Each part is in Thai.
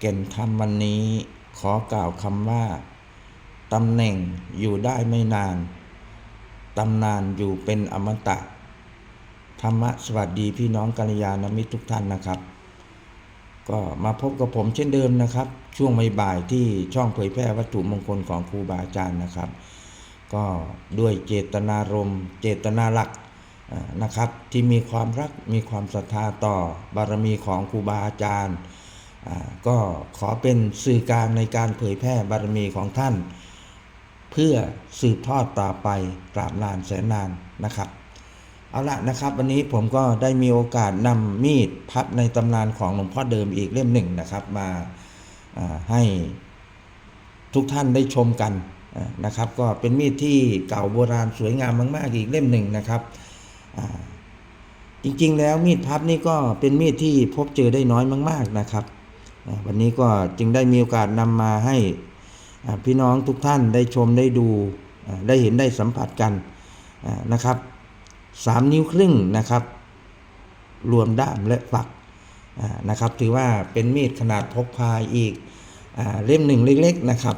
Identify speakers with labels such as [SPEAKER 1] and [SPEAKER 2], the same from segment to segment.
[SPEAKER 1] เก่นธรรมวันนี้ขอกล่าวคำว่าตำแหน่งอยู่ได้ไม่นานตำนานอยู่เป็นอมตะ ธรรมะสวัสดีพี่น้องกัลยาณมิตรทุกท่านนะครับ ก็มาพบกับผมเช่นเดิมนะครับ ช่วงบ่ายที่ช่องเผยแพร่วัตถุมงคลของครูบาอาจารย์นะครับ ก็ด้วยเจตนารมณ์เจตนาหลักนะครับ ที่มีความรักมีความศรัทธาต่อบารมีของครูบาอาจารย์ ก็ขอเป็นสื่อกลางในการเผยแพร่บารมีของท่าน เพื่อสืบทอดต่อไปกราบนานแสนนานนะครับ เอาละนะครับ วันนี้ผมก็ได้มีโอกาสนำมีดพับในตำนานของหลวงพ่อเดิมอีกเล่มหนึ่งนะครับ มาให้ทุกท่านได้ชมกันนะครับ ก็เป็นมีดที่เก่าโบราณสวยงามมาก ๆ อีกเล่มหนึ่งนะครับจริงๆ แล้วมีดพับนี่ก็เป็นมีดที่พบเจอได้น้อยมาก ๆนะครับ วันนี้ก็จึงได้มีโอกาสนำมาให้พี่น้องทุกท่านได้ชมได้ดูได้เห็นได้สัมผัสกันนะครับสามนิ้วครึ่งนะครับ รวมด้ามและฝักนะครับ ถือว่าเป็นมีดขนาดพกพาอีกอเล่มหนึ่งเล็ก ๆนะครับ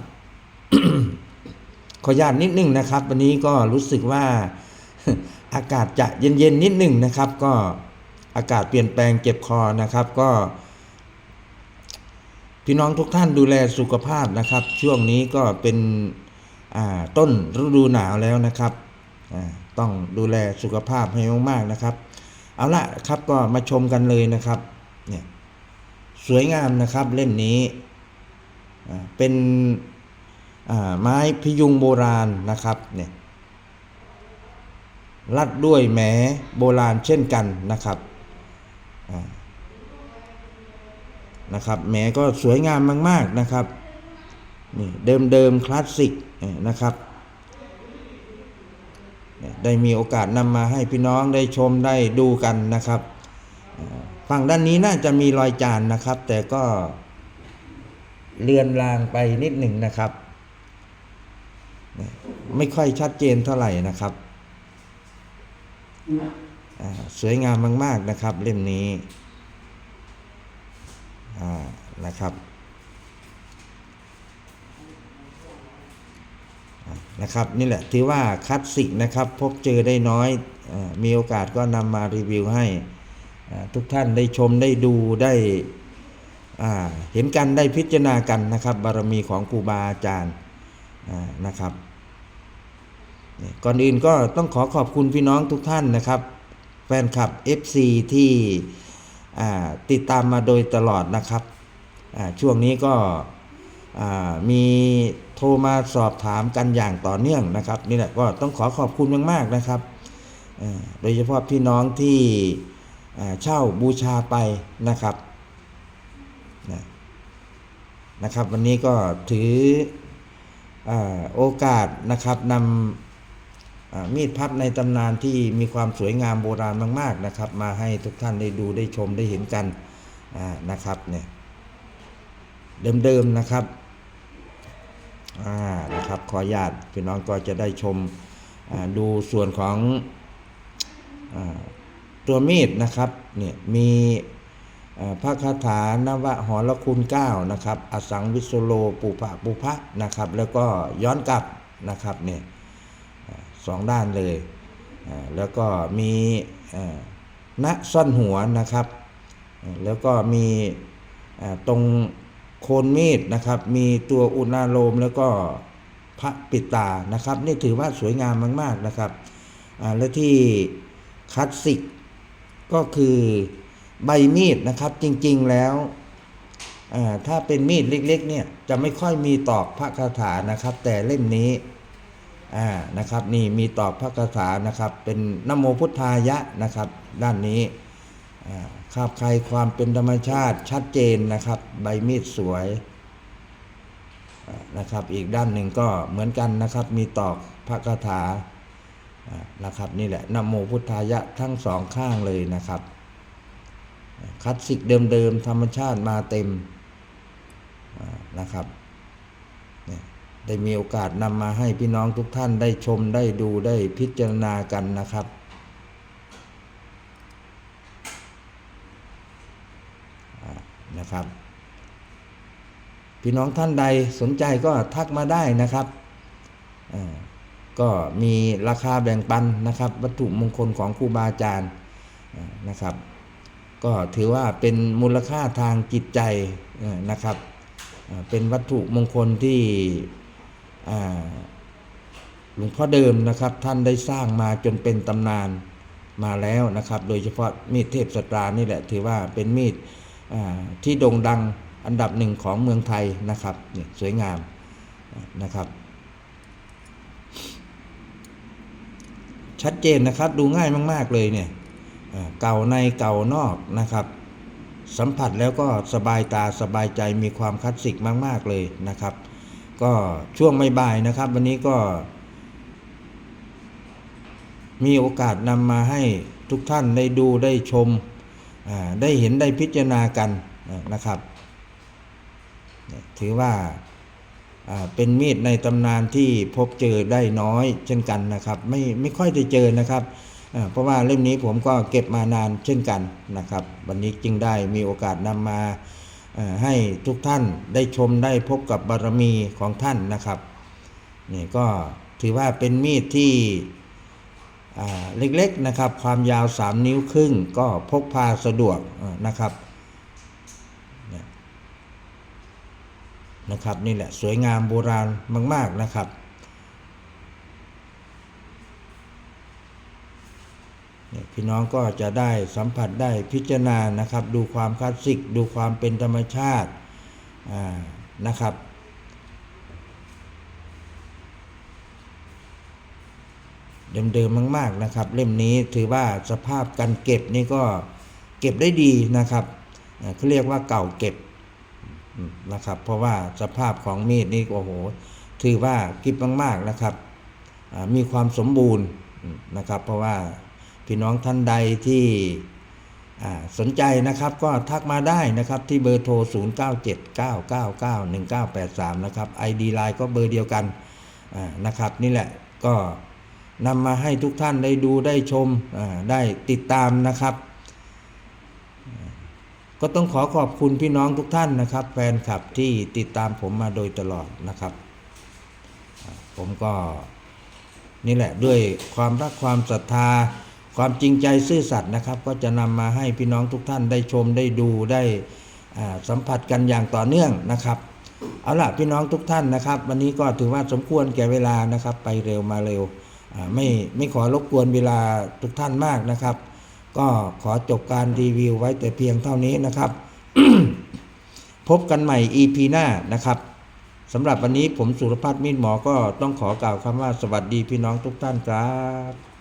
[SPEAKER 1] ขอญาตนิดหนึงนะครับ วันนี้ก็รู้สึกว่าอากาศจะเย็นๆนิดหนึ่งนะครับ ก็อากาศเปลี่ยนแปลงเจ็บคอนะครับ ก็ พี่น้องทุกท่านดูแลสุขภาพนะครับ ช่วงนี้ก็เป็นต้นฤดูหนาวแล้วนะครับต้องดูแลสุขภาพให้มากๆนะครับ เอาละครับก็มาชมกันเลยนะครับเนี่ยสวยงามนะครับเล่มนี้เป็นไม้พยุงโบราณนะครับเนี่ยรัดด้วยแหมโบราณเช่นกันนะครับ นะครับแหมก็สวยงามมาก ๆนะครับนี่เดิมๆคลาสสิกนะครับได้มีโอกาสนำมาให้พี่น้องได้ชมได้ดูกันนะครับฝั่งด้านนี้น่าจะมีรอยจานนะครับ แต่ก็เลือนลางไปนิดหนึ่งนะครับ ไม่ค่อยชัดเจนเท่าไหร่นะครับสวยงามมาก ๆนะครับ เล่มนี้ อ่านะครับนะครับนี่แหละถือว่าคลาสสิกนะครับพบเจอได้น้อยอมีโอกาสก็นำมารีวิวให้ทุกท่านได้ชมได้ดูได้เห็นกันได้พิจารณากันนะครับ บารมีของครูบาอาจารย์นะครับก่อนอื่นก็ต้องขอขอบคุณพี่น้องทุกท่านนะครับ แฟนคลับ FC ที่อ่ ติดตามมาโดยตลอดนะครับช่วงนี้ก็มีโทรมาสอบถามกันอย่างต่อเนื่องนะครับนี่แหละก็ต้องขอขอบคุณมากๆนะครับโดยเฉพาะพี่น้องที่เช่าบูชาไปนะครับนะครับ วันนี้ก็ถืออโอกาสนะครับนำ มีดพับในตำนานที่มีความสวยงามโบราณมากๆนะครับ มาให้ทุกท่านได้ดูได้ชมได้เห็นกันนะครับเนี่ยเดิมๆนะครับอ่านะครับขออนุญาตพี่น้องก็จะได้ชมดูส่วนของอตัวมีดนะครับเนี่ยมีพระคาถานวะหอละคุณเก้านะครับ อสังวิสโล ปุพะปุพะนะครับ แล้วก็ย้อนกลับนะครับเนี่ย สองด้านเลยแล้วก็มีณซ่อนหัวนะครับ แล้วก็มีตรงโคนมีดนะครับ มีตัวอุณาโลมแล้วก็พระปิตานะครับ นี่ถือว่าสวยงามมากๆนะครับและที่คลาสสิกก็คือใบมีดนะครับจริงๆแล้วถ้าเป็นมีดเล็กๆเนี่ยจะไม่ค่อยมีตอกพระคาถานะครับ แต่เล่มนี้ อ่านะครับนี่มีตอบพระคาถานะครับ เป็นนโมพุทธายะนะครับ ด้านนี้อ่าคาบใครความเป็นธรรมชาติชัดเจนนะครับ ใบมีดสวยนะครับ อีกด้านหนึ่งก็เหมือนกันนะครับ มีตอกพระคาถานะครับ นี่แหละนโมพุทธายะทั้งสองข้างเลยนะครับคลาสสิกเดิมๆธรรมชาติมาเต็มนะครับเนี่ย ได้มีโอกาสนำมาให้พี่น้องทุกท่านได้ชมได้ดูได้พิจารณากันนะครับ นะครับ พี่น้องท่านใดสนใจก็ทักมาได้นะครับ ก็มีราคาแบ่งปันนะครับ วัตถุมงคลของครูบาอาจารย์นะครับ ก็ถือว่าเป็นมูลค่าทางจิตใจนะครับ เป็นวัตถุมงคลที่ หลวงพ่อเดิมนะครับท่านได้สร้างมาจนเป็นตำนานมาแล้วนะครับ โดยเฉพาะมีดเทพสตรานี่แหละถือว่าเป็นมีดที่โด่งดังอันดับหนึ่งของเมืองไทยนะครับเนี่ยสวยงามนะครับ ชัดเจนนะครับดูง่ายมาก ๆ เลยเนี่ยเก่าในเก่านอกนะครับ สัมผัสแล้วก็สบายตาสบายใจมีความคลาสสิกมาก ๆ เลยนะครับ ก็ช่วงไม่บ่ายนะครับ วันนี้ก็ มีโอกาสนำมาให้ทุกท่านได้ดูได้ชม ได้เห็นได้พิจารณากันนะครับ ถือว่าเป็นมีดในตำนานที่พบเจอได้น้อยเช่นกันนะครับ ไม่ไม่ค่อยได้เจอนะครับเพราะว่าเล่มนี้ผมก็เก็บมานานเช่นกันนะครับ วันนี้จึงได้มีโอกาสนำมา ให้ทุกท่านได้ชมได้พบกับบารมีของท่านนะครับนี่ก็ถือว่าเป็นมีดที่เล็กๆนะครับ ความยาว 3 นิ้วครึ่งก็พกพาสะดวกนะครับนะครับนี่แหละสวยงามโบราณมาก ๆนะครับ เนี่ย พี่น้องก็จะได้สัมผัสได้พิจารณานะครับ ดูความคลาสสิก ดูความเป็นธรรมชาตินะครับ เดิมๆมาก ๆนะครับ เล่มนี้ถือว่าสภาพการเก็บนี่ก็เก็บได้ดีนะครับเขาเรียกว่าเก่าเก็บนะครับ เพราะว่าสภาพของมีดนี่โอ้โห ถือว่ากิบมาก ๆนะครับ มีความสมบูรณ์นะครับ เพราะว่า พี่น้องท่านใดที่สนใจนะครับก็ทักมาได้นะครับที่เบอร์โทร 0979991983 นะครับ ID Line ก็เบอร์เดียวกันนะครับ นี่แหละก็นำมาให้ทุกท่านได้ดูได้ชมได้ติดตามนะครับ ก็ต้องขอขอบคุณพี่น้องทุกท่านนะครับ แฟนคลับที่ติดตามผมมาโดยตลอดนะครับ ผมก็นี่แหละด้วยความรักความศรัทธา ความจริงใจซื่อสัตย์นะครับ ก็จะนำมาให้พี่น้องทุกท่านได้ชมได้ดูได้สัมผัสกันอย่างต่อเนื่องนะครับ เอาล่ะพี่น้องทุกท่านนะครับ วันนี้ก็ถือว่าสมควรแก่เวลานะครับ ไปเร็วมาเร็วไม่ไม่ขอรบกวนเวลาทุกท่านมากนะครับ ก็ขอจบการรีวิวไว้แต่เพียงเท่านี้นะครับ พบกันใหม่ EP หน้านะครับสำหรับวันนี้ผมสุรพัฒน์มิตรหมอก็ต้องขอกล่าวคำว่าสวัสดีพี่น้องทุกท่านครับ